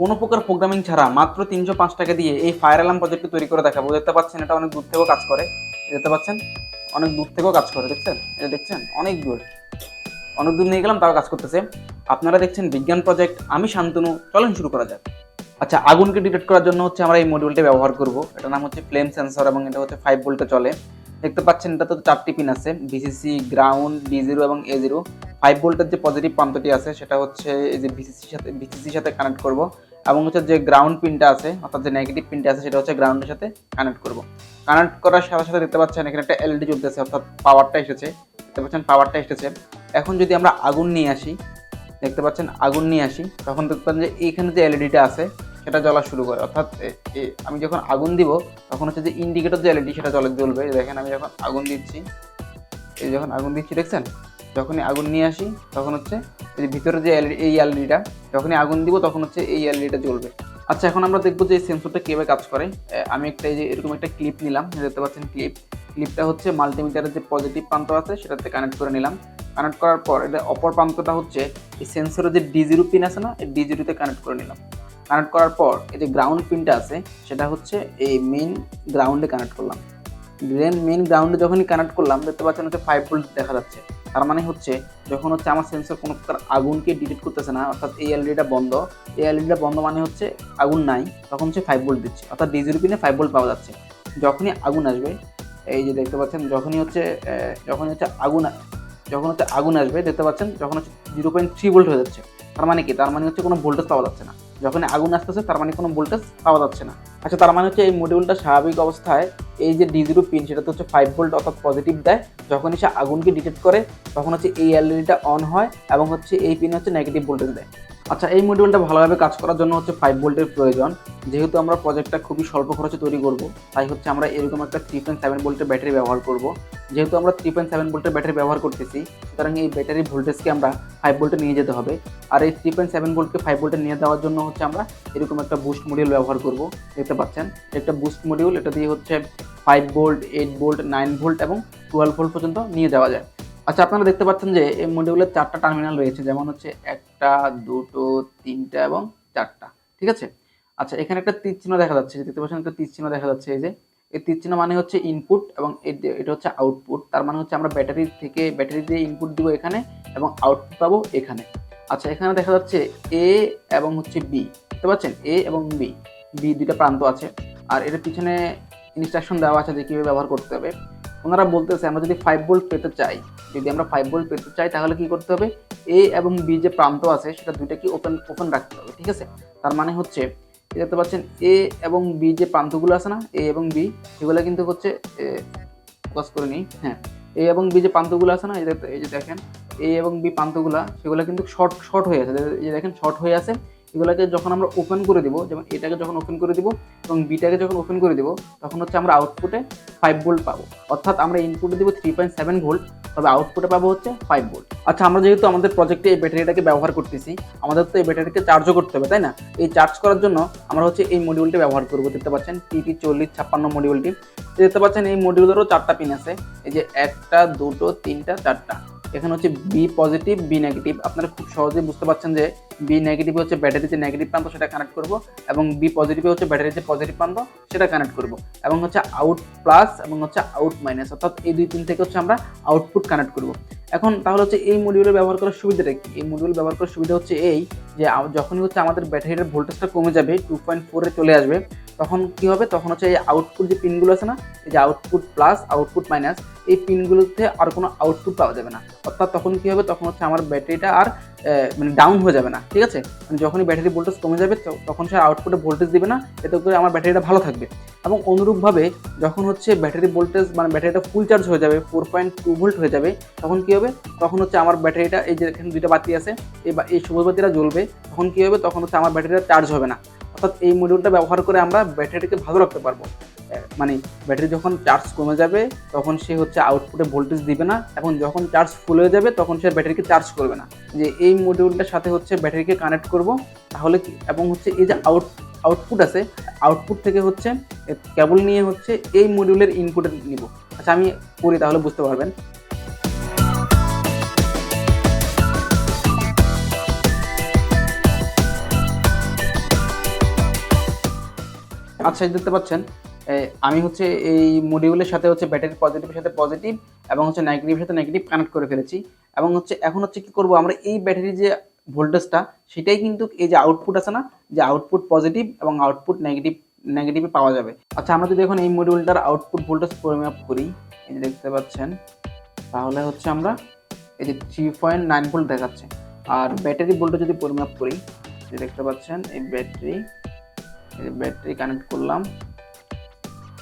কোনো প্রকার প্রোগ্রামিং ছাড়া মাত্র তিনশো পাঁচ টাকা দিয়ে এই ফায়ার অ্যালার্ম প্রজেক্টটি তৈরি করে দেখাবো। দেখতে পাচ্ছেন, এটা অনেক দূর থেকেও কাজ করে। দেখতে পাচ্ছেন? অনেক দূর থেকেও কাজ করে, দেখছেন? এটা দেখছেন? অনেক দূর। অনেক দূর নিয়ে গেলাম তাও কাজ করতেছে। আপনারা দেখছেন বিজ্ঞান প্রজেক্ট আমি শান্তনু, চলেন শুরু করা যাক। আচ্ছা আগুনকে ডিটেক্ট করার জন্য হচ্ছে আমরা এই মডিউলটি ব্যবহার করব। এটা নাম হচ্ছে ফ্লেম সেন্সর এবং এটা হচ্ছে ফাইভ ভোল্টে চলে। দেখতে পাচ্ছেন এটা তো চারটি পিন আছে ভিসিসি গ্রাউন্ড ডি জিরো এবং এ জিরো ফাইভ ভোল্টের যে পজিটিভ প্রান্তটি আছে, সেটা হচ্ছে এই যে ভিসিসির সাথে ভিসিসির সাথে কানেক্ট করব। এবং হচ্ছে যে গ্রাউন্ড পিনটা আছে, অর্থাৎ যে নেগেটিভ পিনটা আছে, সেটা হচ্ছে গ্রাউন্ডের সাথে কানেক্ট করব। কানেক্ট করার সাথে সাথে দেখতে পাচ্ছেন এখানে একটা এলইডি চলতেছে, অর্থাৎ পাওয়ারটা এসেছে। দেখতে পাচ্ছেন পাওয়ারটা এসেছে। এখন যদি আমরা আগুন নিয়ে আসি, দেখতে পাচ্ছেন আগুন নিয়ে আসি, তখন দেখতে পাচ্ছেন যে এইখানে যে এলইডিটা আছে, সেটা জ্বলা শুরু করে। অর্থাৎ আমি যখন আগুন দিব, তখন হচ্ছে যে ইন্ডিকেটর যে এলইডি সেটা জ্বলে জ্বলবে। দেখেন আমি যখন আগুন দিচ্ছি, এই যখন আগুন দিচ্ছি, দেখছেন? যখনই আগুন নিয়ে আসি, তখন হচ্ছে ভিতরে যে এই এলইডিটা, যখনই আগুন দিব তখন হচ্ছে এই এলইডিটা জ্বলবে। আচ্ছা এখন আমরা দেখব যে এই সেন্সরটা কীভাবে কাজ করে। আমি একটা এই যে এরকম একটা ক্লিপ নিলাম দেখতে পাচ্ছেন ক্লিপ ক্লিপটা হচ্ছে মাল্টিমিটারের যে পজিটিভ প্রান্ত আছে, সেটাতে কানেক্ট করে নিলাম। কানেক্ট করার পর এটা অপর প্রান্তটা হচ্ছে এই সেন্সরের যে ডি জিরো পিন আছে না, এই ডি জিরোতে কানেক্ট করে নিলাম। কানেক্ট করার পর এই যে গ্রাউন্ড পিনটা আছে, সেটা হচ্ছে এই মেইন গ্রাউন্ডে কানেক্ট করলাম। দেন মেইন গ্রাউন্ডে যখনই কানেক্ট করলাম, দেখতে পাচ্ছেন হচ্ছে ফাইভ ভোল্ট দেখা যাচ্ছে। তার মানে হচ্ছে, যখন হচ্ছে আমার সেন্সর কোনো প্রকার আগুনকে ডিটেক্ট করতেছে না, অর্থাৎ এই এলইডিটা বন্ধ, এই এলইডিটা বন্ধ মানে হচ্ছে আগুন নাই, তখন হচ্ছে ফাইভ ভোল্ট দিচ্ছে। অর্থাৎ ডি জিরো পিনে ফাইভ ভোল্ট পাওয়া যাচ্ছে। যখনই আগুন আসবে, এই যে দেখতে পাচ্ছেন, যখনই হচ্ছে যখনই হচ্ছে আগুন যখন হচ্ছে আগুন আসবে, দেখতে পাচ্ছেন, যখন হচ্ছে জিরো পয়েন্ট থ্রি ভোল্ট হয়ে যাচ্ছে। তার মানে কি? তার মানে হচ্ছে কোনো ভোল্টেজ পাওয়া যাচ্ছে না। যখন আগুন আসতেছে, তার মানে কোনো ভোল্টেজ পাওয়া যাচ্ছে না। আচ্ছা তার মানে হচ্ছে এই মডিউলটা স্বাভাবিক অবস্থায় এই যে ডি জিরো পিন সেটা তো হচ্ছে ফাইভ ভোল্ট অর্থাৎ পজিটিভ দেয়। যখনই সে আগুনকে ডিটেক্ট করে, তখন হচ্ছে এই এলইডিটা অন হয় এবং হচ্ছে এই পিন হচ্ছে নেগেটিভ ভোল্টেজ দেয়। আচ্ছা এই মডিউলটা ভালোভাবে কাজ করার জন্য হচ্ছে ফাইভ ভোল্টের প্রয়োজন। যেহেতু আমরা প্রজেক্টটা খুবই স্বল্প খরচে তৈরি করব, তাই হচ্ছে আমরা এরকম একটা থ্রি পয়েন্ট সেভেন ভোল্টের ব্যাটারি ব্যবহার করব। যেহেতু আমরা থ্রি পয়েন্ট সেভেন ভোল্টের ব্যাটারি ব্যবহার করতেছি, সুতরাং এই ব্যাটারি ভোল্টেজকে আমরা ফাইভ ভোল্টে নিয়ে যেতে হবে। আর এই থ্রি পয়েন্ট সেভেন ভোল্টকে ফাইভ ভোল্টে নিয়ে দেওয়ার জন্য হচ্ছে আমরা এরকম একটা বুস্ট মডিউল ব্যবহার করব, দেখতে পাচ্ছেন? একটা বুস্ট মডিউল এটা দিয়ে হচ্ছে five volt eight volt nine volt এবং টুয়েলভ ভোল্ট পর্যন্ত নিয়ে যাওয়া যায়। আচ্ছা আপনারা দেখতে পাচ্ছেন যে এই মডিউলের চারটা টার্মিনাল রয়েছে, যেমন হচ্ছে একটা, দুটো, তিনটা এবং চারটা, ঠিক আছে? আচ্ছা এখানে একটা তীর চিহ্ন দেখা যাচ্ছে, দেখতে পাচ্ছেন একটা তীর চিহ্ন দেখা যাচ্ছে, এই যে, এই তীর চিহ্ন মানে হচ্ছে ইনপুট এবং এটা হচ্ছে আউটপুট তার মানে হচ্ছে আমরা ব্যাটারি থেকে ব্যাটারি দিয়ে ইনপুট দিব এখানে এবং আউটপুট পাবো এখানে। আচ্ছা এখানে দেখা যাচ্ছে এ এবং হচ্ছে বি দেখতে পাচ্ছেন? এ এবং বি বি দুইটা প্রান্ত আছে, আর এর পিছনে ইনস্ট্রাকশন দেওয়া আছে যে কীভাবে ব্যবহার করতে হবে। ওনারা বলতেছে, আমরা যদি ফাইভ ভোল্ট পেতে চাই, যদি আমরা ফাইভ ভোল্ট পেতে চাই, তাহলে কি করতে হবে? এ এবং বি যে প্রান্ত আছে, সেটা দুইটাকে ওপেন ওপেন রাখতে হবে, ঠিক আছে? তার মানে হচ্ছে দেখতে পাচ্ছেন এ এবং বি যে প্রান্তগুলো আছে না এ এবং বি সেগুলো কিন্তু হচ্ছে ফোকাস করে নিই হ্যাঁ। এ এবং বি যে প্রান্তগুলো আছে না, এই যে- দেখেন এ এবং বি প্রান্তগুলো, সেগুলো কিন্তু শর্ট শর্ট হয়ে আছে, এই যে দেখেন শর্ট হয়ে আছে। এগুলোকে যখন আমরা ওপেন করে দিব, যেমন এটাকে যখন ওপেন করে দিব এবং বিটাকে যখন ওপেন করে দিব, তখন হচ্ছে আমরা আউটপুটে ফাইভ ভোল্ট পাবো। অর্থাৎ আমরা ইনপুটে দিব থ্রি পয়েন্ট সেভেন ভোল্ট তবে আউটপুটে পাবো হচ্ছে ফাইভ ভোল্ট আচ্ছা আমরা যেহেতু আমাদের প্রজেক্টে এই ব্যাটারিটাকে ব্যবহার করতেছি, আমাদের তো এই ব্যাটারিকে চার্জও করতে হবে, তাই না? এই চার্জ করার জন্য আমরা হচ্ছে এই মডিউলটি ব্যবহার করব, দেখতে পাচ্ছেন টিটি চল্লিশ ছাপ্পান্ন মডিউলটি দেখতে পাচ্ছেন এই মডিউলেরও চারটা পিন আছে, এই যে একটা, দুটো, তিনটা, চারটা। এখানে হচ্ছে বি পজিটিভ বি নেগেটিভ আপনারা খুব সহজেই বুঝতে পারছেন যে বি নেগেটিভ হচ্ছে ব্যাটারির যে নেগেটিভ প্রান্ত সেটা কানেক্ট করব, এবং বি পজিটিভ হচ্ছে ব্যাটারির যে পজিটিভ প্রান্ত সেটা কানেক্ট করব। এবং হচ্ছে আউট প্লাস এবং হচ্ছে আউট মাইনাস অর্থাৎ এই দুই পিন থেকে হচ্ছে আমরা আউটপুট কানেক্ট করব। এখন তাহলে হচ্ছে এই মডিউলে ব্যবহার করার সুবিধাটা কি? এই মডিউল ব্যবহার করার সুবিধা হচ্ছে এই যে যখনই হচ্ছে আমাদের ব্যাটারির ভোল্টেজটা কমে যাবে টু পয়েন্ট ফোরে চলে আসবে তখন কি হবে? তখন হচ্ছে এই আউটপুট যে পিনগুলো আছে না, এই যে আউটপুট প্লাস আউটপুট মাইনাস এই পিনগুলোতে আর কোনো আউটপুট পাওয়া যাবে না। অর্থাৎ তখন কি হবে? তখন হচ্ছে আমার ব্যাটারিটা আর মানে ডাউন হয়ে যাবে না, ঠিক আছে? মানে যখনই ব্যাটারি ভোল্টেজ কমে যাবে তখন সে আউটপুটে ভোল্টেজ দিবে না, এতে করে আমার ব্যাটারিটা ভালো থাকবে। এবং অনুরূপভাবে যখন হচ্ছে ব্যাটারি ভোল্টেজ মানে ব্যাটারিটা ফুল চার্জ হয়ে যাবে ফোর পয়েন্ট টু ভোল্ট হয়ে যাবে, তখন কি হবে? তখন হচ্ছে আমার ব্যাটারিটা, এই যে এখানে দুইটা বাতি আছে, এই সবুজ বাতিটা জ্বলবে, তখন কি হবে? তখন হচ্ছে আমার ব্যাটারিটা চার্জ হবে না। অর্থাৎ এই মডিউলটা ব্যবহার করে আমরা ব্যাটারিকে ভালো রাখতে পারব। মানে ব্যাটারি যখন চার্জ কমে যাবে, তখন সে হচ্ছে আউটপুটে ভোল্টেজ দিবে না এবং যখন চার্জ ফুল হয়ে যাবে, তখন সে ব্যাটারিকে চার্জ করবে না। যে এই মডিউলটার সাথে হচ্ছে ব্যাটারিকে কানেক্ট করব, তাহলে কি? এবং হচ্ছে এই যে আউট আউটপুট আছে আউটপুট থেকে হচ্ছে কেবল নিয়ে হচ্ছে এই মডিউলের ইনপুটে নিব। আচ্ছা আমি করি তাহলে বুঝতে পারবেন। আচ্ছা দেখতে পাচ্ছেন আমি হচ্ছে এই মডিউলের সাথে হচ্ছে ব্যাটারি পজিটিভের সাথে পজিটিভ এবং হচ্ছে নেগেটিভের সাথে নেগেটিভ কানেক্ট করে ফেলেছি। এবং হচ্ছে, এখন হচ্ছে কি করব, আমরা এই ব্যাটারির যে ভোল্টেজটা সেটাই কিন্তু এই যে আউটপুট আছে না, যে আউটপুট পজিটিভ এবং আউটপুট নেগেটিভ নেগেটিভে পাওয়া যাবে। আচ্ছা আমরা যদি এখন এই মডিউলটার আউটপুট ভোল্টেজ পরিমাপ করি, এই যে দেখতে পাচ্ছেন, তাহলে হচ্ছে আমরা এই যে থ্রি পয়েন্ট নাইন ভোল্ট দেখাচ্ছে। আর ব্যাটারি ভোল্টেজ যদি পরিমাপ করি দেখতে পাচ্ছেন, এই ব্যাটারি ব্যাটারি কানেক্ট করলাম।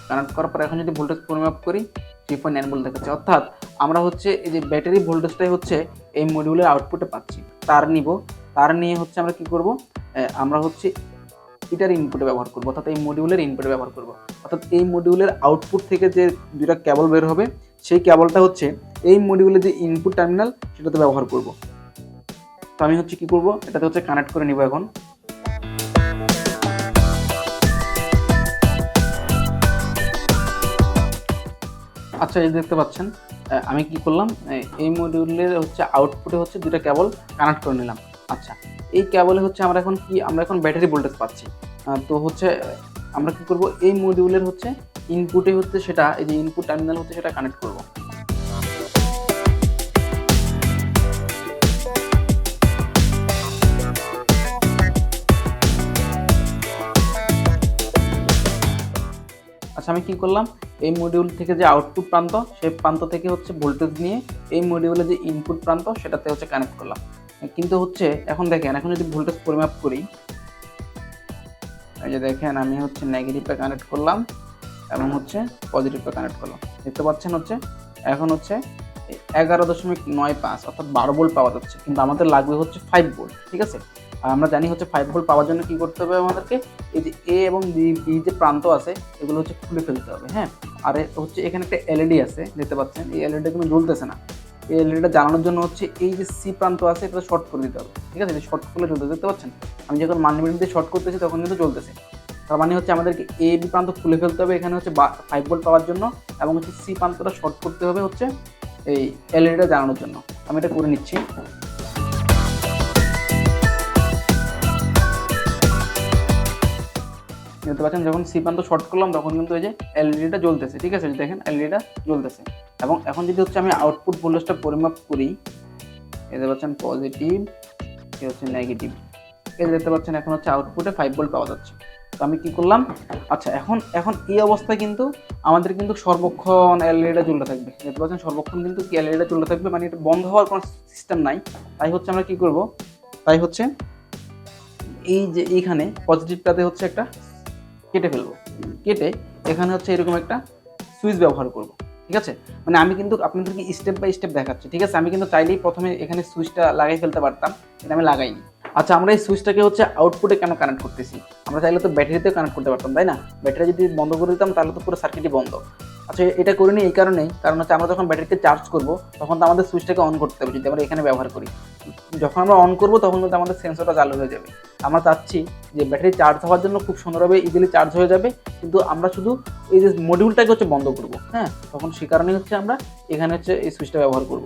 কানেক্ট করার পর এখন যদি ভোল্টেজ পরিমাপ করি থ্রি পয়েন্ট নাইন ভোল্ট দেখাচ্ছে। অর্থাৎ আমরা হচ্ছে এই যে ব্যাটারি ভোল্টেজটাই হচ্ছে এই মডিউলের আউটপুটে পাচ্ছি। তার নিব। তার নিয়ে হচ্ছে আমরা কি করব? আমরা হচ্ছে এটার ইনপুটে ব্যবহার করব। অর্থাৎ এই মডিউলের ইনপুটে ব্যবহার করব। অর্থাৎ এই মডিউলের আউটপুট থেকে যে দুটা কেবল বের হবে, সেই কেবলটা হচ্ছে এই মডিউলের যে ইনপুট টার্মিনাল সেটাতে ব্যবহার করব। তো আমি হচ্ছে কি করব? এটাতে হচ্ছে কানেক্ট করে নিব এখন। আচ্ছা এই দেখতে পাচ্ছেন আমি কি করলাম এই- মডিউলের হচ্ছে আউটপুটে হচ্ছে দুটো কেবল কানেক্ট করে নিলাম। আচ্ছা এই কেবলে হচ্ছে আমরা এখন কি, আমরা এখন ব্যাটারি ভোল্টেজ পাচ্ছি। তো হচ্ছে, আমরা কি করব, এই মডিউলের হচ্ছে ইনপুটে হচ্ছে সেটা, এই যে ইনপুট টার্মিনাল হচ্ছে সেটা কানেক্ট করব। আচ্ছা আমি কি করলাম? এই মডিউল থেকে যে আউটপুট প্রান্ত, সেই প্রান্ত থেকে হচ্ছে ভোল্টেজ নিয়ে এই মডিউলে যে ইনপুট প্রান্ত, সেটাতে হচ্ছে কানেক্ট করলাম। কিন্তু হচ্ছে, এখন দেখেন, এখন যদি ভোল্টেজ পরিমাপ করি, এই যে দেখেন, আমি হচ্ছে নেগেটিভটা কানেক্ট করলাম এবং হচ্ছে পজিটিভটা কানেক্ট করলাম। দেখতে পাচ্ছেন হচ্ছে, এখন হচ্ছে এগারো দশমিক নয় পাঁচ, অর্থাৎ বারো ভোল্ট পাওয়া যাচ্ছে, কিন্তু আমাদের লাগবে হচ্ছে ফাইভ ভোল্ট ঠিক আছে? আমরা জানি হচ্ছে ফাইভ ভোল্ট পাওয়ার জন্য কি করতে হবে আমাদেরকে? এই যে এ এবং বি বি যে প্রান্ত আছে, এগুলো হচ্ছে খুলে ফেলতে হবে হ্যাঁ? আর হচ্ছে এখানে একটা এলইডি আছে, দেখতে পাচ্ছেন? এই এলইডিটা কিন্তু জ্বলতেছে না। এই এলইডিটা জ্বালানোর জন্য হচ্ছে এই যে সি প্রান্ত আছে এটা শর্ট করে দিতে হবে, ঠিক আছে? শর্ট করলে জ্বলতে দেখতে পাচ্ছেন? আমি যখন মাল্টিমিটার দিয়ে শর্ট করতেছি, তখন কিন্তু জ্বলতেছে। তার মানে হচ্ছে আমাদেরকে এ বি প্রান্ত খুলে ফেলতে হবে এখানে হচ্ছে ফাইভ ভোল্ট পাওয়ার জন্য এবং হচ্ছে সি প্রান্তটা শর্ট করতে হবে হচ্ছে এই এলইডিটা জ্বালানোর জন্য। আমি এটা করে নিচ্ছি। দেখতে পাচ্ছেন, যখন সি প্রান্ত শর্ট করলাম, তখন কিন্তু এই যে এলইডিটা জ্বলতেছে, ঠিক আছে? দেখেন এলইডিটা জ্বলতেছে। এবং এখন যদি হচ্ছে আমি আউটপুট ভোল্টেজটা পরিমাপ করি দেখতে পাচ্ছেন পজিটিভ এ হচ্ছে নেগেটিভ এই দেখতে পাচ্ছেন, এখন হচ্ছে আউটপুটে ফাইভ ভোল্ট পাওয়া যাচ্ছে। তো আমি কি করলাম? আচ্ছা এখন এখন এই অবস্থায় কিন্তু আমাদের কিন্তু সর্বক্ষণ এলইডিটা জ্বলতে থাকবে। দেখতে পাচ্ছেন, সর্বক্ষণ কিন্তু কি এলইডিটা জ্বলতে থাকবে? মানে এটা বন্ধ হওয়ার কোনো সিস্টেম নাই। তাই হচ্ছে আমরা কি করব? তাই হচ্ছে এই যে এইখানে পজিটিভটাতে হচ্ছে একটা কেটে ফেলব। কেটে এখানে হচ্ছে এরকম একটা সুইচ ব্যবহার করব। ঠিক আছে? মানে আমি কিন্তু আপনাদেরকে স্টেপ বাই স্টেপ দেখাচ্ছি। ঠিক আছে? আমি কিন্তু চাইলেই প্রথমে এখানে সুইচটা লাগাই ফেলতে পারতাম এটা আমি লাগাইনি। আচ্ছা আমরা এই সুইচটাকে হচ্ছে আউটপুটে কেন কানেক্ট করতেছি? আমরা চাইলে তো ব্যাটারিতেও কানেক্ট করতে পারতাম, তাই না? ব্যাটারি যদি বন্ধ করে দিতাম, তাহলে তো পুরো সার্কিটই বন্ধ। আচ্ছা এটা করিনি এই কারণেই। কারণ হচ্ছে আমরা যখন ব্যাটারিতে চার্জ করব, তখন তো আমাদের সুইচটাকে অন করতে হবে, যদি আমরা এখানে ব্যবহার করি। যখন আমরা অন করব, তখন কিন্তু আমাদের সেন্সরটা চালু হয়ে যাবে। আমরা চাচ্ছি যে ব্যাটারি চার্জ হওয়ার জন্য খুব সুন্দরভাবে ইজিলি চার্জ হয়ে যাবে, কিন্তু আমরা শুধু এই যে মডিউলটাকে হচ্ছে বন্ধ করব হ্যাঁ? তখন সে কারণেই হচ্ছে আমরা এখানে হচ্ছে এই সুইচটা ব্যবহার করব।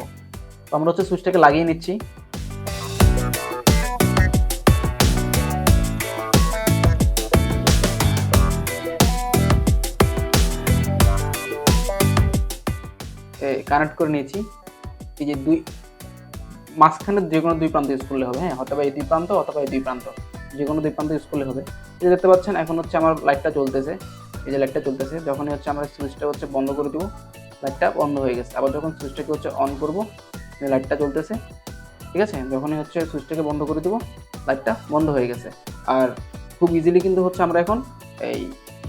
তো আমরা হচ্ছে সুইচটাকে লাগিয়ে নিচ্ছি। কানেক্ট করে নিয়েছি। এই যে দুই মাঝখানে যে কোনো দুই প্রান্ত ইউজ করলে হবে হ্যাঁ? অথবা এই দুই প্রান্ত, অথবা এই দুই প্রান্ত। যে কোনো দুই প্রান্ত ইউজ করলে হবে। এই দেখতে পাচ্ছেন, এখন হচ্ছে আমার লাইটটা চলতেছে এই যে লাইটটা চলতেছে যখনই হচ্ছে আমরা সুইচটা হচ্ছে বন্ধ করে দেবো লাইটটা বন্ধ হয়ে গেছে। আবার যখন সুইচটাকে হচ্ছে অন করব লাইটটা চলতেছে ঠিক আছে? যখনই হচ্ছে সুইচটাকে বন্ধ করে দেবো লাইটটা বন্ধ হয়ে গেছে। আর খুব ইজিলি কিন্তু হচ্ছে আমরা এখন এই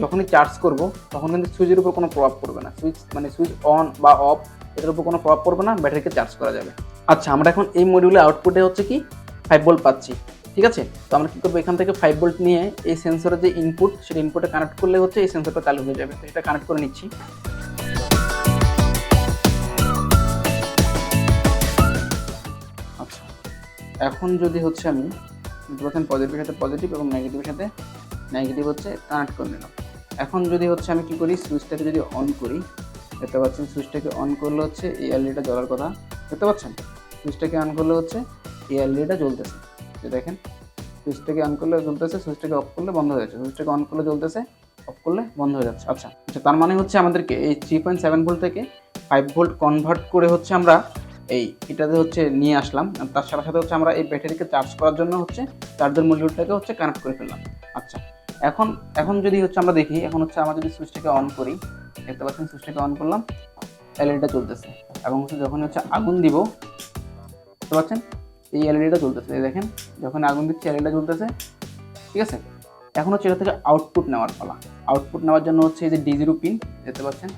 যখনই চার্জ করব, তখন কিন্তু সুইচের উপর কোনো প্রভাব পড়বে না। সুইচ মানে সুইচ অন বা অফ এটার উপর কোনো প্রভাব পড়বে না, ব্যাটারিকে চার্জ করা যাবে। আচ্ছা আমরা এখন এই মডিউলে আউটপুটে হচ্ছে কি? ফাইভ ভোল্ট পাচ্ছি, ঠিক আছে? তো আমরা কী করব? এখান থেকে ফাইভ ভোল্ট নিয়ে এই সেন্সরের যে ইনপুট সেটা ইনপুটে কানেক্ট করলে হচ্ছে এই সেন্সরটা চালু হয়ে যাবে। তো সেটা কানেক্ট করে নিচ্ছি। আচ্ছা এখন যদি হচ্ছে আমি প্রথম পজিটিভের সাথে পজিটিভ এবং নেগেটিভের সাথে নেগেটিভ হচ্ছে কানেক্ট করে নিলাম। এখন যদি হচ্ছে আমি কী করি? সুইচটাকে যদি অন করি দেখতে পাচ্ছেন, সুইচটাকে অন করলে হচ্ছে এই এলইডিটা জ্বলার কথা। দেখতে পাচ্ছেন? সুইচটাকে অন করলে হচ্ছে এই এলইডিটা জ্বলতেছে। যে দেখেন, সুইচটাকে অন করলে জ্বলতেছে, সুইচটাকে অফ করলে বন্ধ হয়ে যাচ্ছে। সুইচটাকে অন করলে জ্বলতেছে অফ করলে বন্ধ হয়ে যাচ্ছে। আচ্ছা আচ্ছা তার মানে হচ্ছে আমাদেরকে এই থ্রি পয়েন্ট সেভেন ভোল্ট থেকে ফাইভ ভোল্ট কনভার্ট করে হচ্ছে আমরা এই এটাতে হচ্ছে নিয়ে আসলাম। আর তার সাথে সাথে হচ্ছে আমরা এই ব্যাটারিকে চার্জ করার জন্য হচ্ছে চার্জার মডিউলটাকে হচ্ছে কানেক্ট করে ফেললাম। আচ্ছা এখন এখন যদি হচ্ছে আমরা দেখি, এখন হচ্ছে আমরা যদি সুইচটাকে অন করি দেখতে পাচ্ছেন সুইচটাকে অন করলাম এলইডিটা চলতেছে এবং হচ্ছে যখন হচ্ছে আগুন দিব বুঝতে পারছেন এই এলইডিটা চলতেছে দেখেন, যখন আগুন দিচ্ছি এলইডিটা চলতেছে ঠিক আছে? এখন হচ্ছে এটা থেকে আউটপুট নেওয়ার পালা। আউটপুট নেওয়ার জন্য হচ্ছে এই যে ডি জিরো পিন দেখতে পাচ্ছেন?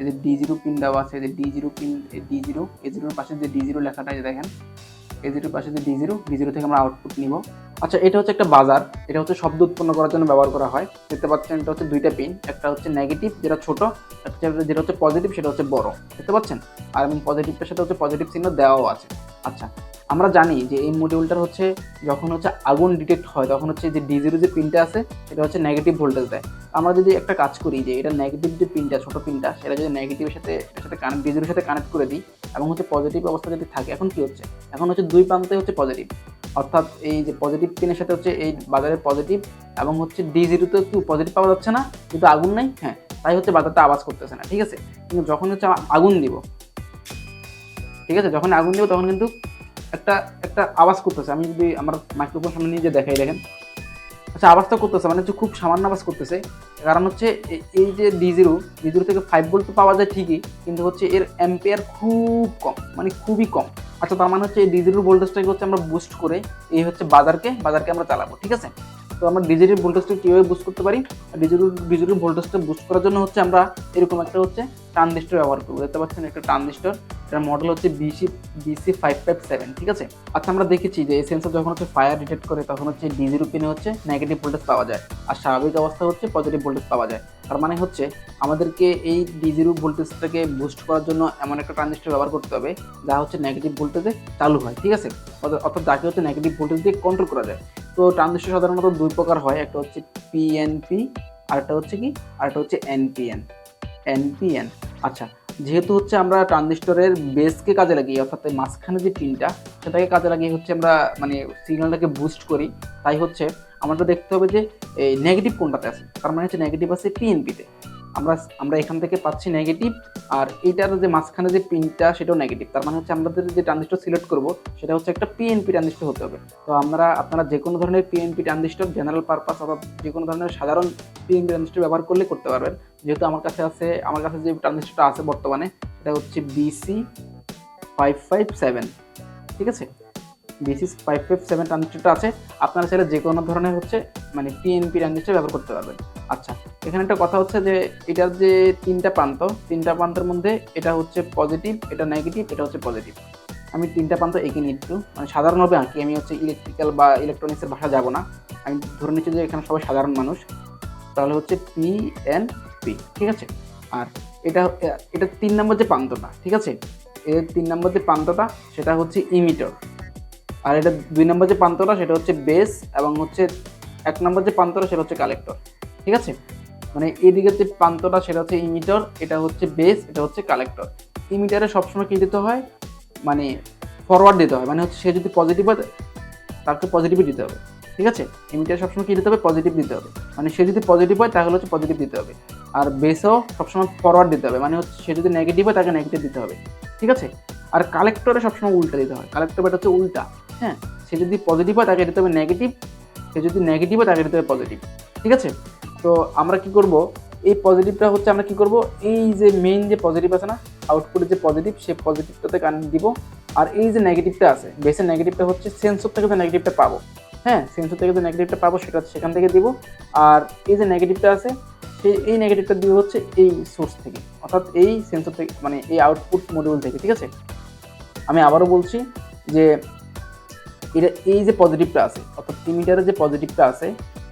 এই যে ডি জিরো পিন দেওয়া আছে, এই যে D zero pin D zero A জিরোর পাশে যে ডি জিরো লেখাটা দেখেন এ জিরোর পাশে যে ডি জিরো ডি জিরো থেকে আমরা আউটপুট নিব। আচ্ছা এটা হচ্ছে একটা বাজার। এটা হচ্ছে শব্দ উৎপন্ন করার জন্য ব্যবহার করা হয়। দেখতে পাচ্ছেন, এটা হচ্ছে দুইটা পিন একটা হচ্ছে নেগেটিভ যেটা ছোট, একটা যেটা হচ্ছে পজিটিভ সেটা হচ্ছে বড়। দেখতে পাচ্ছেন? আর এবং পজিটিভটার সাথে হচ্ছে পজিটিভ চিহ্ন দেওয়াও আছে। আচ্ছা আমরা জানি যে এই মডিউলটার হচ্ছে যখন হচ্ছে আগুন ডিটেক্ট হয়, তখন হচ্ছে যে ডি জিরো যে পিনটা আছে, এটা হচ্ছে নেগেটিভ ভোল্টেজ দেয়। আমরা যদি একটা কাজ করি যে এটা নেগেটিভ যে পিনটা ছোট পিনটা সেটা যদি নেগেটিভের সাথে, এর সাথে কানেক্ট ডি সাথে কানেক্ট করে দিই, এবং হচ্ছে পজিটিভ অবস্থা যদি থাকে, এখন কি হচ্ছে? এখন হচ্ছে দুই প্রান্তে হচ্ছে পজিটিভ অর্থাৎ এই যে পজিটিভ পিনের সাথে হচ্ছে এই বাজারের পজিটিভ এবং হচ্ছে ডি জিরোতে একটু পজিটিভ পাওয়া যাচ্ছে না, কিন্তু আগুন নাই? হ্যাঁ তাই হচ্ছে বাজারটা আওয়াজ করতেছে না, ঠিক আছে? কিন্তু যখন হচ্ছে আগুন দিব, ঠিক আছে? যখন আগুন দিব, তখন কিন্তু একটা একটা আওয়াজ করতেছে। আমি যদি আমার মাইক্রোফোন সামনে নিয়ে যে দেখাই, দেখেন। আচ্ছা আওয়াজটা করতেছে মানে হচ্ছে খুব সামান্য আওয়াজ করতেছে। কারণ হচ্ছে এই যে ডি জিরো ডি জিরো থেকে ফাইভ ভোল্ট তো পাওয়া যায় ঠিকই, কিন্তু হচ্ছে এর অ্যাম্পিয়ার খুব কম মানে খুবই কম। আচ্ছা তার মানে হচ্ছে এই ডি জিরোর ভোল্টেজটাকে হচ্ছে আমরা বুস্ট করে এই হচ্ছে বাজারকে বাজারকে আমরা চালাবো, ঠিক আছে? তো আমরা ডিজিটাল ভোল্টেজটা কীভাবে বুস্ট করতে পারি? ডিজিটাল ডিজিটাল ভোল্টেজটা বুস্ট করার জন্য হচ্ছে আমরা এরকম একটা হচ্ছে ট্রানজিস্টর ব্যবহার করব। দেখতে পাচ্ছেন একটা ট্রানজিস্টর এটার মডেল হচ্ছে BC BC five five seven ঠিক আছে? আচ্ছা আমরা দেখেছি যে এই সেন্সর যখন হচ্ছে ফায়ার ডিটেক্ট করে, তখন হচ্ছে ডিজিরো পিনে হচ্ছে নেগেটিভ ভোল্টেজ পাওয়া যায়। আর স্বাভাবিক অবস্থা হচ্ছে পজিটিভ ভোল্টেজ পাওয়া যায়। তার মানে হচ্ছে আমাদেরকে এই ডিজি ডিজিরো ভোল্টেজটাকে বুস্ট করার জন্য এমন একটা ট্রানজিস্টর ব্যবহার করতে হবে, যা হচ্ছে নেগেটিভ ভোল্টেজে চালু হয়, ঠিক আছে? অর্থাৎ- যাকে হচ্ছে নেগেটিভ ভোল্টেজ দিয়ে কন্ট্রোল করা যায়। তো ট্রানজিস্টর সাধারণত দুই প্রকার হয়, একটা হচ্ছে পিএনপি আর একটা হচ্ছে কি? আর একটা হচ্ছে এনপিএন এনপিএন আচ্ছা। যেহেতু হচ্ছে আমরা ট্রানজিস্টরের বেসকে কাজে লাগিয়ে, অর্থাৎ মাঝখানে যে পিনটা সেটাকে কাজে লাগিয়ে হচ্ছে আমরা মানে সিগন্যালটাকে বুস্ট করি। তাই হচ্ছে আমাদের দেখতে হবে যে, এই নেগেটিভ কোনটাতে আছে? তার মানে হচ্ছে নেগেটিভ আছে পিএনপিতে আমরা আমরা এখান থেকে পাচ্ছি নেগেটিভ আর এইটার যে মাঝখানে যে পিনটা সেটাও নেগেটিভ তার মানে হচ্ছে আমাদের যে ট্রানজিস্টর সিলেক্ট করব, সেটা হচ্ছে একটা পিএনপি ট্রানজিস্টর হতে হবে। তো আমরা, আপনারা যে কোনো ধরনের পিএনপি ট্রানজিস্টর জেনারেল পারপাস অথবা যে কোনো ধরনের সাধারণ পিএনপি ট্রানজিস্টর ব্যবহার করলে করতে পারবেন। যেহেতু আমার কাছে আছে, আমার কাছে যে ট্রানজিস্টরটা আছে বর্তমানে এটা হচ্ছে বিসি ফাইভ ফাইভ সেভেন ঠিক আছে? বিসি ফাইভ ফাইভ সেভেন ট্রানজিস্টরটা আছে। আপনারা সেটা যে কোনো ধরনের হচ্ছে মানে পিএনপি ট্রানজিস্টর ব্যবহার করতে পারবেন। আচ্ছা এখানে একটা কথা হচ্ছে যে এটার যে তিনটা প্রান্ত, তিনটা প্রান্তের মধ্যে এটা হচ্ছে পজিটিভ এটা নেগেটিভ এটা হচ্ছে পজিটিভ আমি তিনটা প্রান্ত এঁকে নিই একটু। মানে সাধারণভাবে আঁকি, আমি হচ্ছে ইলেকট্রিক্যাল বা ইলেকট্রনিক্সের ভাষা যাব না। আমি ধরে নিচ্ছি যে এখানে সবাই সাধারণ মানুষ। তাহলে হচ্ছে পি এন পি ঠিক আছে? আর এটা এটা তিন নম্বর যে প্রান্তটা, ঠিক আছে? এর তিন নম্বর যে প্রান্তটা, সেটা হচ্ছে ইমিটর আর এটা দুই নম্বর যে প্রান্তটা, সেটা হচ্ছে বেস এবং হচ্ছে এক নম্বর যে প্রান্তটা, সেটা হচ্ছে কালেক্টর ঠিক আছে? মানে এদিকের যে প্রান্তটা, সেটা হচ্ছে ইমিটার, এটা হচ্ছে বেস এটা হচ্ছে কালেক্টর ইমিটারে সবসময় কী দিতে হয়? মানে ফরওয়ার্ড দিতে হয়। মানে হচ্ছে সে যদি পজিটিভ হয়, তাকে পজিটিভই দিতে হবে। ঠিক আছে? ইমিটারে সবসময় কী দিতে হবে? পজিটিভ দিতে হবে। মানে সে যদি পজিটিভ হয়, তাহলে হচ্ছে পজিটিভ দিতে হবে। আর বেসও সবসময় ফরওয়ার্ড দিতে হবে। মানে হচ্ছে সে যদি নেগেটিভ হয়, তাকে নেগেটিভ দিতে হবে। ঠিক আছে? আর কালেক্টরে সবসময় উল্টা দিতে হয়। কালেক্টর এটা হচ্ছে উল্টা। হ্যাঁ? সে যদি পজিটিভ হয়, তাকে দিতে হবে নেগেটিভ সে যদি নেগেটিভ হয়, তাকে দিতে হবে পজিটিভ ঠিক আছে? তো আমরা কি করব? এই পজিটিভটা হচ্ছে আমরা কি করব? এই যে মেইন যে পজিটিভ আছে না আউটপুটের যে পজিটিভ সেই পজিটিভটাতে কানেক্ট দিব। আর এই যে নেগেটিভটা আছে বেসের নেগেটিভটা হচ্ছে সেন্সর থেকে যে নেগেটিভটা পাবো। হ্যাঁ সেন্সর থেকে যে নেগেটিভটা পাবো, সেটা সেখান থেকে দিব। আর এই যে নেগেটিভটা আছে সেই এই নেগেটিভটা দিব হচ্ছে এই সোর্স থেকে। অর্থাৎ এই সেন্সর থেকে মানে এই আউটপুট মডিউল থেকে, ঠিক আছে? আমি আবারও বলছি যে, এটা এই যে পজিটিভটা আছে, অর্থাৎ ইমিটারের যে পজিটিভটা আছে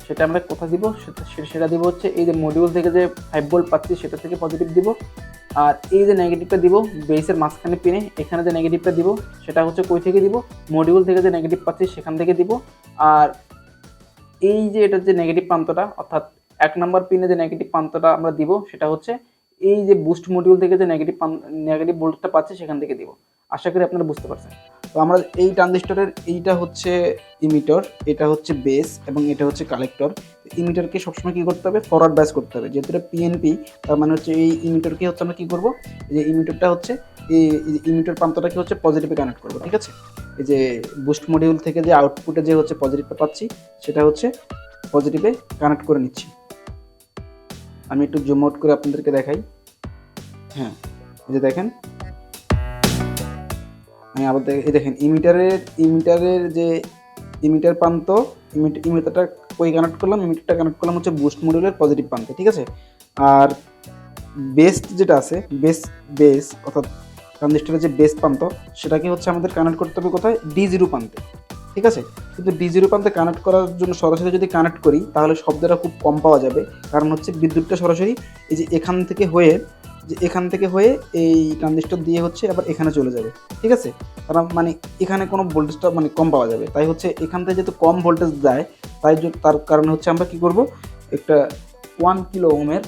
সেটা আমরা কোথায় দিব? সেটা সেটা দিব হচ্ছে এই যে মডিউল থেকে যে ফাইভ ভোল্ট পাচ্ছি, সেটা থেকে পজিটিভ দিব। আর এই যে নেগেটিভটা দিব বেসের মাঝখানে পিনে এখানে যে নেগেটিভটা দিব, সেটা হচ্ছে কই থেকে দিব? মডিউল থেকে যে নেগেটিভ পাচ্ছি, সেখান থেকে দিব। আর এই যে এটার যে নেগেটিভ প্রান্তটা, অর্থাৎ এক নম্বর পিনে যে নেগেটিভ প্রান্তটা আমরা দিব, সেটা হচ্ছে এই যে বুস্ট মডিউল থেকে যে নেগেটিভ নেগেটিভ ভোল্টেজটা পাচ্ছি, সেখান থেকে দিব। আশা করি আপনারা বুঝতে পারছেন। তো আমরা এই ট্রানজিস্টরের এইটা হচ্ছে ইমিটর এটা হচ্ছে বেস এবং এটা হচ্ছে কালেক্টর ইমিটরকে সবসময় কী করতে হবে? ফরওয়ার্ড ব্যাস করতে হবে। যেহেতু এটা পিএনপি তার মানে হচ্ছে এই ইমিটরকে হচ্ছে আমরা কী করব? যে ইমিটরটা হচ্ছে, এই ইমিটর প্রান্তটাকে হচ্ছে পজিটিভে কানেক্ট করব, ঠিক আছে? এই যে বুস্ট মডিউল থেকে যে আউটপুটে যে হচ্ছে পজিটিভটা পাচ্ছি, সেটা হচ্ছে পজিটিভে কানেক্ট করে নিচ্ছি। আমি একটু জুম আউট করে আপনাদেরকে দেখাই। হ্যাঁ এই যে দেখেন। আমি আবার এই দেখেন, ইমিটারের ইমিটারের যে ইমিটার প্রান্ত, ইমিট- ইমিটারটা কই কানেক্ট করলাম? ইমিটারটা কানেক্ট করলাম হচ্ছে বুস্ট মডিউলের পজিটিভ প্রান্তে, ঠিক আছে? আর বেস্ট যেটা আছে বেস বেস অর্থাৎ ট্রানজিস্টরের যে বেস প্রান্ত, সেটাকে হচ্ছে আমাদের কানেক্ট করতে হবে কোথায়? ডি জিরো প্রান্তে। ঠিক আছে? কিন্তু ডি জিরো প্রান্তে কানেক্ট করার জন্য সরাসরি যদি কানেক্ট করি, তাহলে শব্দটা খুব কম পাওয়া যাবে। কারণ হচ্ছে বিদ্যুৎটা সরাসরি এই যে এখান থেকে হয়ে, যে এখান থেকে হয়ে এই ট্রানজিস্টর দিয়ে হচ্ছে আবার এখানে চলে যাবে। ঠিক আছে? কারণ মানে এখানে কোনো ভোল্টেজটা মানে কম পাওয়া যাবে। তাই হচ্ছে এখান থেকে যেহেতু কম ভোল্টেজ দেয় তাই তার কারণে হচ্ছে আমরা কি করব? একটা ওয়ান কিলো ওমের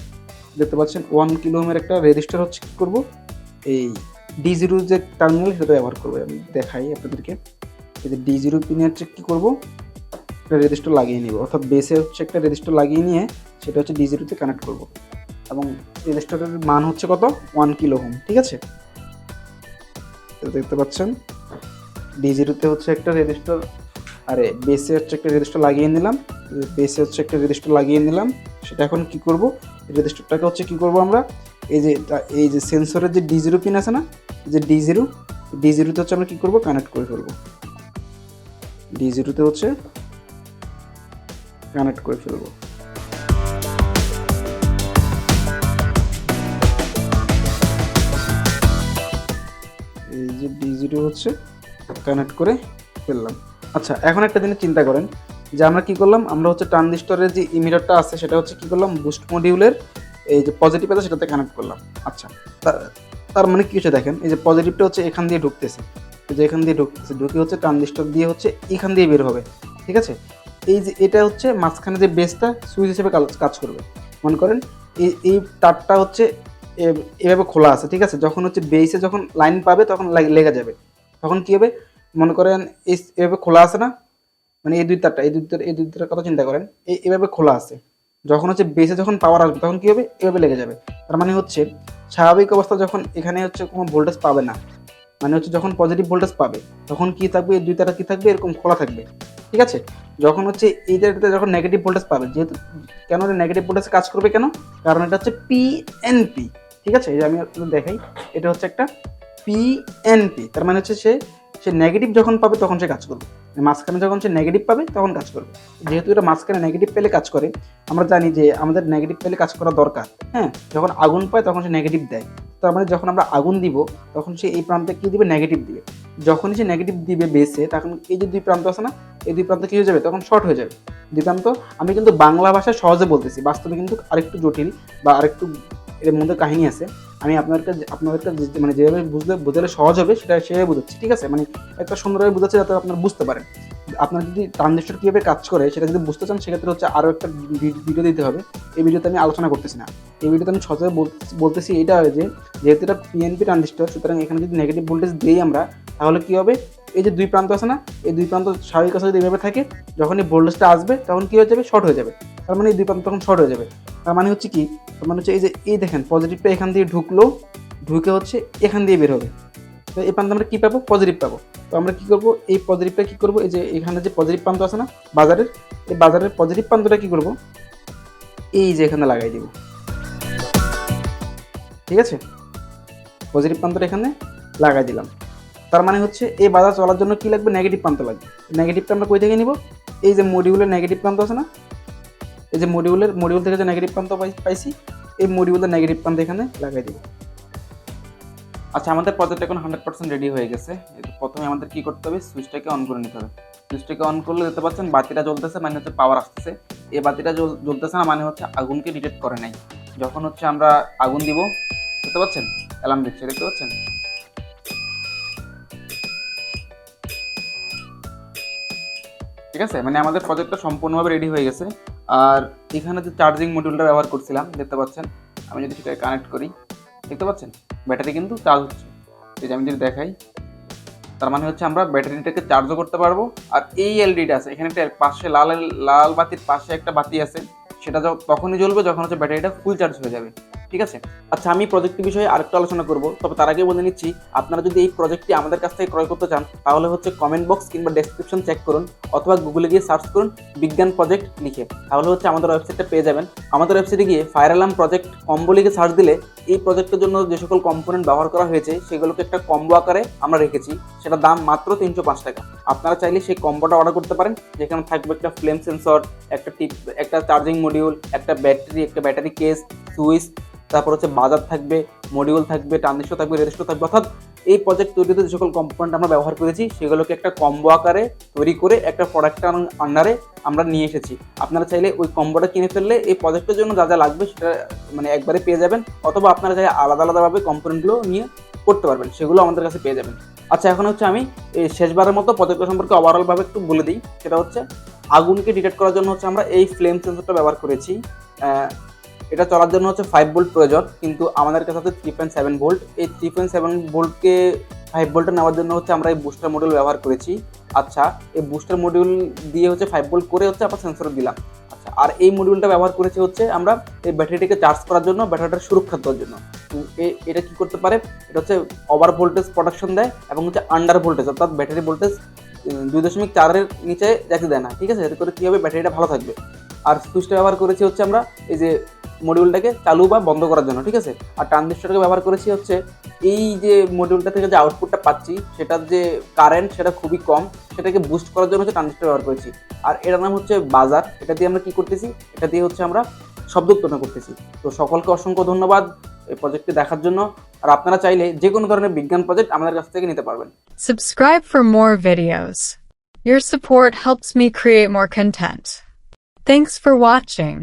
দেখতে পাচ্ছেন ওয়ান কিলো ওমের একটা রেজিস্টার হচ্ছে কী করব? এই ডি জিরো যে টার্মিনাল সেটা ব্যবহার করব। আমি দেখাই আপনাদেরকে। এই ডি জিরো পিনে হচ্ছে কী করব? একটা রেজিস্টার লাগিয়ে নিব। অর্থাৎ বেসে হচ্ছে একটা রেজিস্টার লাগিয়ে নিয়ে সেটা হচ্ছে ডি জিরোতে কানেক্ট করব। এবং রেজিস্টারের মান হচ্ছে কত? ওয়ান কিলো হোম ঠিক আছে? দেখতে পাচ্ছেন ডি জিরোতে হচ্ছে একটা রেজিস্টার, আরে বেসে হচ্ছে একটা রেজিস্টার লাগিয়ে নিলাম। বেসে হচ্ছে একটা রেজিস্টার লাগিয়ে নিলাম। সেটা এখন কি করব? রেজিস্টারটাকে হচ্ছে কি করব আমরা? এই যে এই যে সেন্সরের যে ডি জিরো পিন আছে না? যে ডি জিরো ডি জিরোতে হচ্ছে আমরা কী করব? কানেক্ট করে ফেলব। ডি জিরোতে হচ্ছে কানেক্ট করে ফেলব। এই যে ডি হচ্ছে কানেক্ট করে ফেললাম। আচ্ছা এখন একটা জিনিস চিন্তা করেন যে আমরা কি করলাম? আমরা হচ্ছে ট্রানজিস্টরের যে ইমিটারটা আছে, সেটা হচ্ছে কি করলাম? বুস্ট মডিউলের এই যে পজিটিভ আছে, সেটাতে কানেক্ট করলাম। আচ্ছা তা- তার মানে কি হচ্ছে দেখেন? এই যে পজিটিভটা হচ্ছে এখান দিয়ে ঢুকতেছে। যে এখান দিয়ে ঢুকতেছে ঢুকে হচ্ছে ট্রানজিস্টর দিয়ে হচ্ছে এখান দিয়ে বের হবে, ঠিক আছে? এই যে এটা হচ্ছে মাঝখানে যে বেসটা সুইচ হিসেবে কাজ- করবে। মনে করেন এই এই তারটা হচ্ছে এভাবে খোলা আছে, ঠিক আছে? যখন হচ্ছে বেসে যখন লাইন পাবে তখন লাগ- যাবে। তখন কী হবে? মনে করেন এভাবে খোলা আছে না? মানে এই দুই তারটা, এই দুই তার এই দুই তারের কথা চিন্তা করেন? এই এভাবে খোলা আছে। যখন হচ্ছে বেসে যখন পাওয়ার আসবে তখন কী হবে? এভাবে লেগে যাবে। তার মানে হচ্ছে স্বাভাবিক অবস্থা যখন এখানে হচ্ছে কোনো ভোল্টেজ পাবে না মানে হচ্ছে যখন পজিটিভ ভোল্টেজ পাবে, তখন কি থাকবে? এই দুই তারা কি থাকবে? এরকম খোলা থাকবে। ঠিক আছে? যখন হচ্ছে এই এইটাতে যখন নেগেটিভ ভোল্টেজ পাবে, যেহেতু কেন নেগেটিভ ভোল্টেজ কাজ করবে কেন? কারণ এটা হচ্ছে পিএনপি ঠিক আছে? এই যে আমি দেখাই। এটা হচ্ছে একটা পিএনপি তার মানে হচ্ছে সে সে নেগেটিভ যখন পাবে, তখন সে কাজ করবে। মাঝখানে যখন সে নেগেটিভ পাবে, তখন কাজ করবে। যেহেতু এটা মাঝখানে নেগেটিভ পেলে কাজ করে, আমরা জানি যে আমাদের নেগেটিভ পেলে কাজ করা দরকার হ্যাঁ? যখন আগুন পায়, তখন সে নেগেটিভ দেয়। তার মানে যখন আমরা আগুন দিব, তখন সে এই প্রান্তে কী দিবে? নেগেটিভ দিবে। যখনই সে নেগেটিভ দিবে বেসে তখন এই যে দুই প্রান্ত আছে না, এই দুই প্রান্ত কী হয়ে যাবে? তখন শর্ট হয়ে যাবে। দুই প্রান্ত, আমি কিন্তু বাংলা ভাষায় সহজে বলতেছি, বাস্তবে কিন্তু আরেকটু জটিল বা আরেকটু এর মধ্যে কাহিনী আছে। আমি আপনাদেরকে আপনাদেরকে মানে যেভাবে বুঝলে বোঝালে সহজ হবে, সেটা সেভাবে বোঝাচ্ছি, ঠিক আছে? মানে একটা সুন্দরভাবে বোঝাচ্ছে যাতে আপনারা বুঝতে পারেন। আপনার যদি ট্রানজিস্টর কীভাবে কাজ করে, সেটা যদি বুঝতে চান, সেক্ষেত্রে হচ্ছে আরও একটা ভিডিও দিতে হবে। এই ভিডিওতে আমি আলোচনা করতেছি না। এই ভিডিওতে আমি সহজে বলতেছি- এটা যে, যেহেতু এটা পিএনপি ট্রানজিস্টর সুতরাং এখানে যদি নেগেটিভ ভোল্টেজ দিই আমরা, তাহলে কী হবে? এই যে দুই প্রান্ত আছে না, এই দুই প্রান্ত স্বাভাবিক অবস্থা যদি এভাবে থাকে যখন এই ভোল্টেজটা আসবে, তখন কী হয়ে যাবে? শর্ট হয়ে যাবে। তার মানে এই দুই প্রান্ত তখন শর্ট হয়ে যাবে। তার মানে হচ্ছে কি, তার মানে হচ্ছে এই যে, এই দেখেন পজিটিভটা এখান দিয়ে ঢুকলো, ঢুকে হচ্ছে এখান দিয়ে বের হবে। তো এই প্রান্ত আমরা কী পাবো? পজিটিভ পাবো। তো আমরা কী করব? এই পজিটিভটা কী করব? এই যে, এখানে যে পজিটিভ প্রান্ত আছে না, বাজারের, এই বাজারের পজিটিভ প্রান্তটা কী করব? এই যে এখানে লাগাই দিব। ঠিক আছে? পজিটিভ প্রান্তটা এখানে লাগাই দিলাম। তার মানে হচ্ছে এই বাজার চলার জন্য কী লাগবে? নেগেটিভ প্রান্ত লাগবে। নেগেটিভটা আমরা কই থেকে নিব? এই যে মডিউলের নেগেটিভ প্রান্ত আছে না এই যে মডিউলের মডিউল থেকে যে নেগেটিভ প্রান্ত পাই- পাইছি, এই মডিউলের নেগেটিভ প্রান্ত এখানে লাগাই দিব। আচ্ছা আমাদের প্রজেক্ট এখন হান্ড্রেড পার্সেন্ট রেডি হয়ে গেছে। প্রথমে আমাদের কি করতে হবে? সুইচটাকে অন করে নিতে হবে। সুইচটাকে অন করলে দেখতে পাচ্ছেন বাতিটা জ্বলতেছে মানে হচ্ছে পাওয়ার আসতেছে। এই বাতিটা জ্বলতেছে না মানে হচ্ছে আগুনকে ডিটেক্ট করে নাই। যখন হচ্ছে আমরা আগুন দিব, দেখতে পাচ্ছেন? অ্যালার্ম দিচ্ছে, দেখতে পাচ্ছেন? ঠিক আছে? মানে আমাদের প্রজেক্টটা সম্পূর্ণভাবে রেডি হয়ে গেছে। আর এখানে যে চার্জিং মডিউলটা ব্যবহার করছিলাম, দেখতে পাচ্ছেন? আমি যদি সেটাকে কানেক্ট করি, দেখতে পাচ্ছেন? ব্যাটারি কিন্তু চার্জ হচ্ছে। এই যে আমি যদি দেখাই, তার মানে হচ্ছে আমরা ব্যাটারিটাকে চার্জও করতে পারব। আর এই এলডিটা আছে, এখানে একটা পাশে লাল লাল বাতির পাশে একটা বাতি আছে, সেটা তখনই জ্বলবে, যখন হচ্ছে ব্যাটারিটা ফুল চার্জ হয়ে যাবে। ঠিক আছে? আচ্ছা আমি প্রজেক্টের বিষয়ে আরেকটু আলোচনা করব। তবে তার আগে বলে নিচ্ছি, আপনারা যদি এই প্রজেক্টটি আমাদের কাছ থেকে ক্রয় করতে চান, তাহলে হচ্ছে কমেন্ট বক্স কিংবা ডেসক্রিপশন চেক করুন, অথবা গুগলে গিয়ে সার্চ করুন, বিজ্ঞান প্রজেক্ট লিখে। তাহলে হচ্ছে আমাদের ওয়েবসাইটটা পেয়ে যাবেন। আমাদের ওয়েবসাইটে গিয়ে ফায়ার অ্যালার্ম প্রজেক্ট কম্বো লিখে সার্চ দিলে, এই প্রজেক্টের জন্য যে সকল কম্পোনেন্ট ব্যবহার করা হয়েছে, সেগুলোকে একটা কম্বো আকারে আমরা রেখেছি। সেটার দাম মাত্র তিনশো পাঁচ টাকা। আপনারা চাইলে সেই কম্বোটা অর্ডার করতে পারেন, যেখানে থাকবে একটা ফ্লেম সেন্সর একটা টিপ একটা চার্জিং মডিউল একটা ব্যাটারি একটা ব্যাটারি কেস সুইচ তারপর হচ্ছে বাজার থাকবে মডিউল থাকবে ট্রানজিস্টর থাকবে রেজিস্টার থাকবে, অর্থাৎ এই প্রজেক্ট তৈরিতে যে সকল কম্পোনেন্ট আমরা ব্যবহার করেছি, সেগুলোকে একটা কম্বো আকারে তৈরি করে একটা প্রোডাক্টের আন্ডারে আমরা নিয়ে এসেছি। আপনারা চাইলে ওই কম্বোটা কিনে ফেললে এই প্রজেক্টের জন্য যা যা লাগবে সেটা মানে একবারে পেয়ে যাবেন, অথবা আপনারা চাইলে আলাদা আলাদাভাবে কম্পোনেন্টগুলো নিয়ে করতে পারবেন, সেগুলো আমাদের কাছে পেয়ে যাবেন। আচ্ছা এখন হচ্ছে আমি এই শেষবারের মতো প্রজেক্ট সম্পর্কে ওভারঅলভাবে একটু বলে দিই। সেটা হচ্ছে, আগুনকে ডিটেক্ট করার জন্য হচ্ছে আমরা এই ফ্লেম সেন্সরটা ব্যবহার করেছি। এটা চলার জন্য হচ্ছে ফাইভ ভোল্ট প্রয়োজন, কিন্তু আমাদের কাছে হচ্ছে থ্রি পয়েন্ট সেভেন ভোল্ট এই থ্রি পয়েন্ট সেভেন ভোল্টকে ফাইভ ভোল্টে নেওয়ার জন্য হচ্ছে আমরা এই বুস্টার মডিউল ব্যবহার করেছি। আচ্ছা এই বুস্টার মডিউল দিয়ে হচ্ছে ফাইভ ভোল্ট করে হচ্ছে আবার সেন্সর দিলাম। আচ্ছা আর এই মডিউলটা ব্যবহার করেছি হচ্ছে আমরা এই ব্যাটারিটিকে চার্জ করার জন্য ব্যাটারিটার সুরক্ষা দেওয়ার জন্য। এটা কি করতে পারে? এটা হচ্ছে ওভার ভোল্টেজ প্রোডাকশন দেয় এবং হচ্ছে আন্ডার ভোল্টেজ অর্থাৎ ব্যাটারি ভোল্টেজ দুই দশমিক চারের নিচে যেতে দেয় না। ঠিক আছে? এতে করে কী হবে? ব্যাটারিটা ভালো থাকবে। আর সুইচটা ব্যবহার করেছি হচ্ছে আমরা এই যে মডিউলটাকে চালু বা বন্ধ করার জন্য, ঠিক আছে আর ট্রানজিস্টরকে ব্যবহার করেছি হচ্ছে, এই যে মডিউলটা থেকে যে আউটপুটটা পাচ্ছি, সেটার যে কারেন্ট সেটা খুবই কম, সেটাকে বুস্ট করার জন্য হচ্ছে ট্রানজিস্টর ব্যবহার করেছি আর এটার নাম হচ্ছে বাজার, এটা দিয়ে আমরা কি করতেছি এটা দিয়ে হচ্ছে আমরা শব্দ উৎপন্ন করতেছি তো সকলকে অসংখ্য ধন্যবাদ এই প্রজেক্টটি দেখার জন্য আর আপনারা চাইলে যে কোনো ধরনের বিজ্ঞান প্রজেক্ট আমাদের কাছ থেকে নিতে পারবেন Subscribe for more videos. Your support helps me create more content. Thanks for watching.